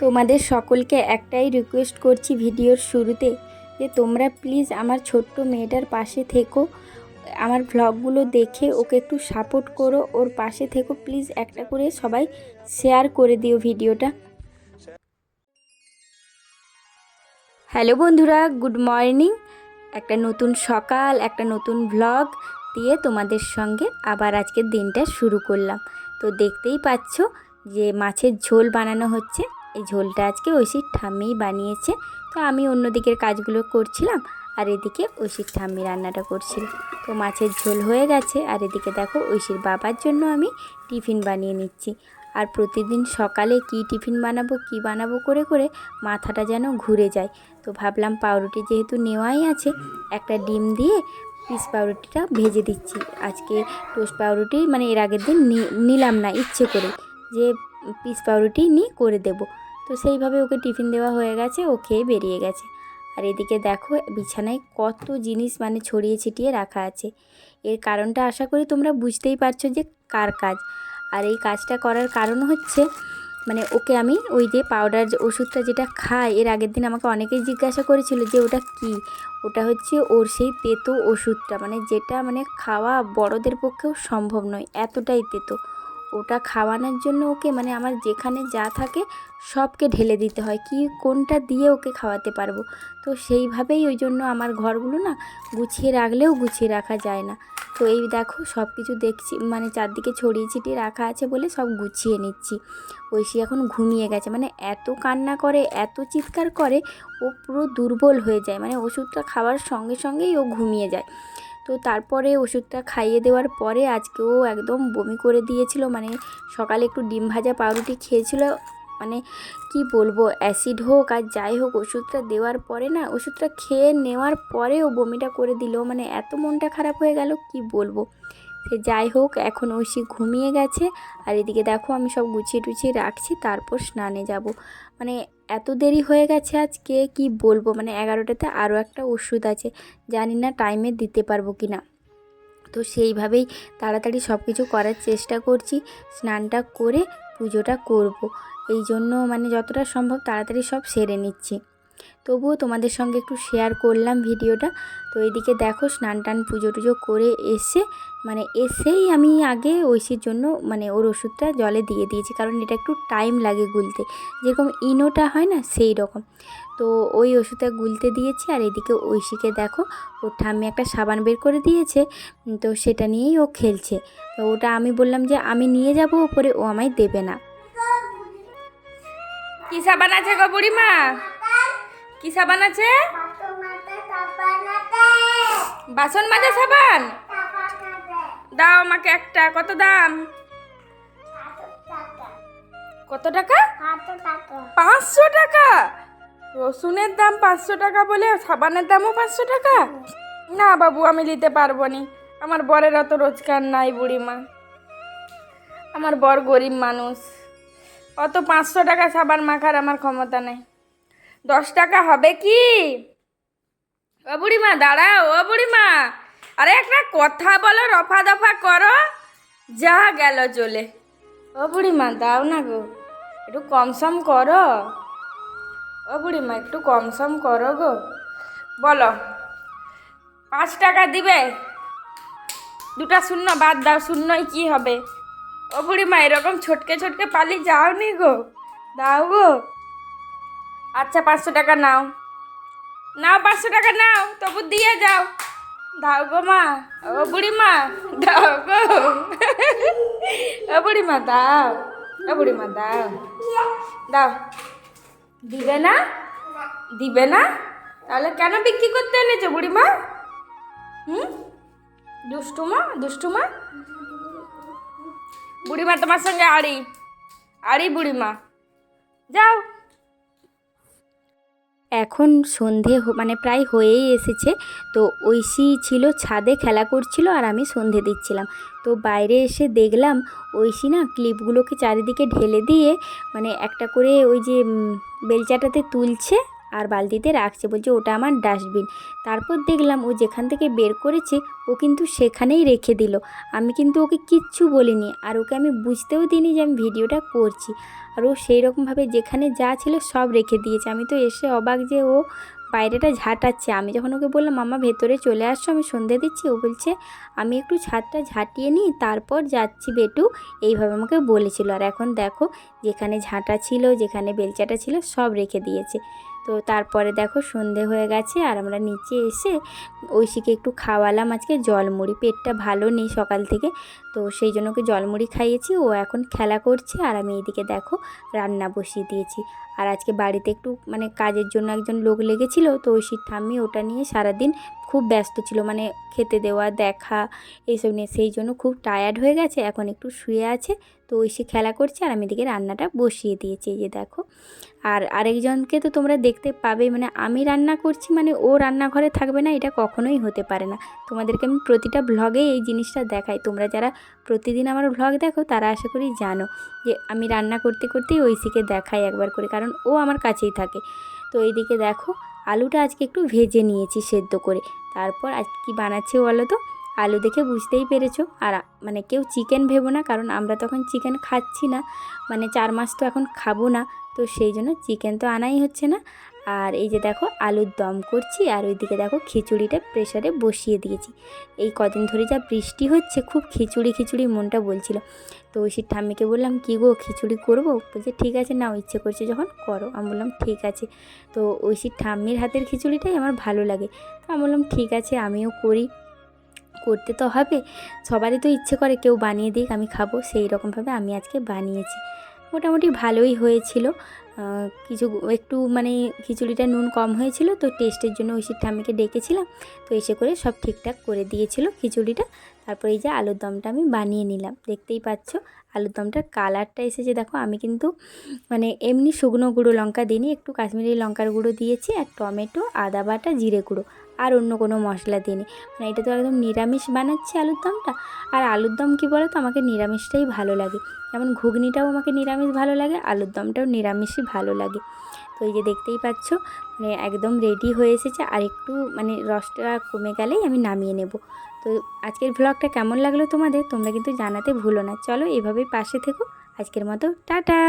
তোমাদের সকলকে একটাই রিকোয়েস্ট করছি ভিডিওর শুরুতে, যে তোমরা প্লিজ আমার ছোট্ট মেয়েটার পাশে থেকো, আমার ভ্লগগুলো দেখে ওকে একটু সাপোর্ট করো, ওর পাশে থেকো প্লিজ একটা করে সবাই শেয়ার করে দিও ভিডিওটা। হ্যালো বন্ধুরা গুড মর্নিং একটা নতুন সকাল, একটা নতুন ভ্লগ দিয়ে তোমাদের সঙ্গে আবার আজকের দিনটা শুরু করলাম। তো দেখতেই পাচ্ছ যে মাছের ঝোল বানানো হচ্ছে। এই ঝোলটা আজকে ঐশীর ঠাম্মিই বানিয়েছে। তো আমি অন্য দিকের কাজগুলো করছিলাম, আর এদিকে ঐশীর ঠাম্মি রান্নাটা করছিল। তো মাছের ঝোল হয়ে গেছে, আর এদিকে দেখো ঐশীর বাবার জন্য আমি টিফিন বানিয়ে নিচ্ছি। আর প্রতিদিন সকালে কি টিফিন বানাবো, কি বানাবো করে করে মাথাটা যেন ঘুরে যায়। তো ভাবলাম পাউরুটি যেহেতু নেওয়াই আছে, একটা ডিম দিয়ে পিস পাউরুটিটা ভেজে দিচ্ছি। আজকে টোস্ট পাউরুটি মানে এর আগের দিন নিলাম না ইচ্ছে করে, যে পিস পাউরুটি নিয়ে করে দেব। তো সেইভাবে ওকে টিফিন দেওয়া হয়ে গেছে, ও খেয়ে বেরিয়ে গেছে। আর এদিকে দেখো, বিছানায় কত জিনিস মানে ছড়িয়ে ছিটিয়ে রাখা আছে। এর কারণটা আশা করি তোমরা বুঝতেই পারছ যে কার কাজ। আর এই কাজটা করার কারণ হচ্ছে মানে ওকে আমি ওই যে পাউডার যে ওষুধটা যেটা খাই এর আগের দিন আমাকে অনেকেই জিজ্ঞাসা করেছিল যে ওটা কি? ওটা হচ্ছে ওর সেই তেতো ওষুধটা মানে যেটা মানে খাওয়া বড়দের পক্ষেও সম্ভব নয়, এতটাই তেতো। ওটা খাওয়ানোর জন্য ওকে মানে আমার যেখানে যা থাকে সবকে ঢেলে দিতে হয়। কি, কোনটা দিয়ে ওকে খাওয়াতে পারব? তো সেইভাবেই ওই জন্য আমার ঘরগুলো না গুছিয়ে রাখলেও গুছিয়ে রাখা যায় না। তো এই দেখো সব কিছু দেখছি মানে চারদিকে ছড়িয়ে ছিটিয়ে রাখা আছে বলে সব গুছিয়ে নিচ্ছি। ঐশী এখন ঘুমিয়ে গেছে মানে এত কান্না করে, এত চিৎকার করে, ও পুরো দুর্বল হয়ে যায়। মানে ওষুধটা খাওয়ার সঙ্গে সঙ্গেই ও ঘুমিয়ে যায়। তো তারপরে ওষুধটা খাইয়ে দেওয়ার পরে আজকে ও একদম বমি করে দিয়েছিল মানে সকালে একটু ডিম ভাজা পাউরুটি খেয়েছিল মানে কি বলব, অ্যাসিড হোক আর যাই হোক, ওষুধটা দেওয়ার পরে না, ওষুধটা খেয়ে নেওয়ার পরে ও বমিটা করে দিল মানে এত মনটা খারাপ হয়ে গেল, কি বলব। সে যাই হোক, এখন ঐশী ঘুমিয়ে গেছে, আর এদিকে দেখো আমি সব গুছিয়ে টুছিয়ে রাখছি, তারপর স্নানে যাব। মানে এত দেরি হয়ে গেছে আজকে, কি বলব? মানে এগারোটাতে আরও একটা ওষুধ আছে, জানি না টাইমে দিতে পারব কি না তো সেইভাবেই তাড়াতাড়ি সব কিছু করার চেষ্টা করছি, স্নানটা করে পুজোটা করব। এই জন্য মানে যতটা সম্ভব তাড়াতাড়ি সব সেরে নিচ্ছি। তবুও তোমাদের সঙ্গে একটু শেয়ার করলাম ভিডিওটা। তো এদিকে দেখো স্নান টান পুজো টুজো করে এসে মানে এসেই আমি আগে ঐশীর জন্য মানে ওর ওষুধটা জলে দিয়ে দিয়েছি। কারণ এটা একটু টাইম লাগে গুলতে। যেরকম ইনোটা হয় না, সেই রকম। তো ওই ওষুধটা গুলতে দিয়েছি আর এদিকে ঐশীকে দেখো, ওর ঠাম্মি একটা সাবান বের করে দিয়েছে, তো সেটা নিয়েই ও খেলছে। তো ওটা আমি বললাম যে, আমি নিয়ে যাব, ওপরে ও আমায় দেবে না। কি সাবান আছে গো বুড়িমা? কি সাবান আছে? বাসন মাজা সাবান? দাও আমাকে একটা, কত দাম? কত টাকা? পাঁচশো টাকা। রসুনের দাম পাঁচশো টাকা বলে সাবানের দামও পাঁচশো টাকা? না বাবু, আমি নিতে পারব নি। আমার বরের অত রোজগার নাই বুড়িমা। আমার বর গরিব মানুষ। অত পাঁচশো টাকা সাবান মাখার আমার ক্ষমতা নেই। দশ টাকা হবে কি? ও বুড়িমা, দাঁড়াও, ও বুড়িমা। আরে একটা কথা বলো, রফা দফা করো। যা গেল চলে ও বুড়িমা, দাও না গো। একটু কম সম করো। ও বুড়িমা, একটু কম সম করো গো। বলো, পাঁচ টাকা দিবে? দুটা শূন্য বাদ দাও, শূন্যই কি হবে? ও বুড়িমা, এরকম ছোটকে ছোটকে পালি যাও নি গো। দাও গো। আচ্ছা পাঁচশো টাকা নাও। নাও, পাঁচশো টাকা নাও, তবু দিয়ে যাও। দাও গো মা, ও বুড়িমা দাও গো। ও বুড়িমা দাও, ও বুড়িমা দাও। দাও। দিবে না? দিবে না? তাহলে কেন বিক্রি করতে এনেছো বুড়িমা হুম? দুষ্টুমা দুষ্টুমা বুড়িমা তোমার সঙ্গে আড়ি আড়ি বুড়িমা যাও। এখন সন্ধে মানে প্রায় হয়েই এসেছে। তো ঐশী ছিল ছাদে খেলা করছিল আর আমি সন্ধে দিচ্ছিলাম। তো বাইরে এসে দেখলাম ঐশী না ক্লিপগুলোকে চারিদিকে ঢেলে দিয়ে মানে একটা করে ওই যে বেলচাটাতে তুলছে। আর বালতিতে রাখছে বলছে, ওটা আমার ডাস্টবিন। তারপর দেখলাম ও যেখান থেকে বের করেছে, ও কিন্তু সেখানেই রেখে দিল। আমি কিন্তু ওকে কিচ্ছু বলিনি আর ওকে আমি বুঝতেও দিইনি যে আমি ভিডিওটা করছি। আর ও সেই রকমভাবে যেখানে যা ছিল সব রেখে দিয়েছে। আমি তো এসে অবাক যে ও বাইরেটা ঝাঁটাচ্ছে। আমি যখন ওকে বললাম, মামা, ভেতরে চলে আসছো, আমি সন্ধে দিচ্ছি। ও বলছে, আমি একটু ছাদটা ঝাঁটিয়ে নিই, তারপর যাচ্ছি বেটু। এইভাবে আমাকে বলেছিল। আর এখন দেখো, যেখানে ঝাঁটা ছিল, যেখানে বেলচাটা ছিল, সব রেখে দিয়েছে। তো তারপরে দেখো সন্ধে হয়ে গেছে আর আমরা নিচে এসে ঐশীকে একটু খাওয়ালাম আজকে জলমুড়ি। পেটটা ভালো নেই সকাল থেকে, তো সেই জন্য ওকে জলমুড়ি খাইয়েছি। ও এখন খেলা করছে আর আমি এইদিকে দেখো রান্না বসিয়ে দিয়েছি। আর আজকে বাড়িতে একটু মানে কাজের জন্য একজন লোক লেগেছিল, তো ঐশীর ঠাম্মি ওটা নিয়ে সারাদিন খুব ব্যস্ত ছিল মানে খেতে দেওয়া, দেখা, এইসব নিয়ে। সেই জন্য খুব টায়ার্ড হয়ে গেছে, এখন একটু শুয়ে আছে তো ঐশী খেলা করছে আর আমি এদিকে রান্নাটা বসিয়ে দিয়েছি, এই যে দেখো। আর আরেকজনকে তো তোমরা দেখতে পাবে মানে আমি রান্না করছি মানে ও রান্নাঘরে থাকবে না, এটা কখনোই হতে পারে না। তোমাদেরকে আমি প্রতিটা ভ্লগে এই জিনিসটা দেখাই। তোমরা যারা প্রতিদিন আমার ভ্লগ দেখো, তারা আশা করি জানো যে আমি রান্না করতে করতেই ঐশীকে দেখাই একবার করে, কারণ ও আমার কাছেই থাকে। তো এইদিকে দেখো, আলুটা আজকে একটু ভেজে নিয়েছি সেদ্ধ করে। তারপর আজ কি বানাচ্ছে বলো তো? আলু দেখে বুঝতেই পেরেছ। আর মানে কেউ চিকেন ভেবো না, কারণ আমরা তখন চিকেন খাচ্ছি না। মানে চার মাস তো এখন খাব না, তো সেই জন্য চিকেন তো আনাই হচ্ছে না। আর এই যে দেখো, আলুর দম করছি, আর ওইদিকে দেখো খিচুড়িটা প্রেশারে বসিয়ে দিয়েছি। এই কদিন ধরে যা বৃষ্টি হচ্ছে, খুব খিচুড়ি খিচুড়ি মনটা বলছিল। তো ঐশীর ঠাম্মিকে বললাম, কী গো, খিচুড়ি করব? বলছে, ঠিক আছে না ইচ্ছে করছে যখন করো। আমি বললাম, ঠিক আছে। তো ঐশীর ঠাম্মির হাতের খিচুড়িটাই আমার ভালো লাগে। তো আমি বললাম, ঠিক আছে, আমিও করি। করতে তো হবে। সবারই তো ইচ্ছে করে কেউ বানিয়ে দিক, আমি খাব। সেই রকমভাবে আমি আজকে বানিয়েছি। মোটামুটি ভালোই হয়েছিল। কিছু একটু মানে খিচুড়িটা নুন কম হয়েছিল, তো টেস্টের জন্য ঐশীর ঠাম্মিকে ডেকেছিলাম। তো এসে করে সব ঠিকঠাক করে দিয়েছিল খিচুড়িটা। তারপর এই যে আলুর দমটা আমি বানিয়ে নিলাম। দেখতেই পাচ্ছ, আলুর দমটার কালারটা এসেছে। দেখো, আমি কিন্তু মানে এমনি শুকনো গুঁড়ো লঙ্কা দিইনি, একটু কাশ্মীরি লঙ্কার গুঁড়ো দিয়েছি আর টমেটো, আদা বাটা, জিরে গুঁড়ো আর অন্য কোনো মশলা দিইনি। মানে এটা তো একদম নিরামিষ বানাচ্ছি আলুর দমটা। আর আলুর দম কী বলো তো আমাকে নিরামিষটাই ভালো লাগে। যেমন ঘুগনিটাও আমাকে নিরামিষ ভালো লাগে, আলুর দমটাও নিরামিষই ভালো লাগে। তো এই যে দেখতেই পাচ্ছ মানে একদম রেডি হয়ে এসেছে। আর একটু মানে রসটা কমে গেলেই আমি নামিয়ে নেব। তো আজকের ভ্লগটা কেমন লাগল তোমাদের, তোমরা কিন্তু জানাতে ভুলো না। চলো এভাবেই পাশে থেকো। আজকের মতো, টাটা!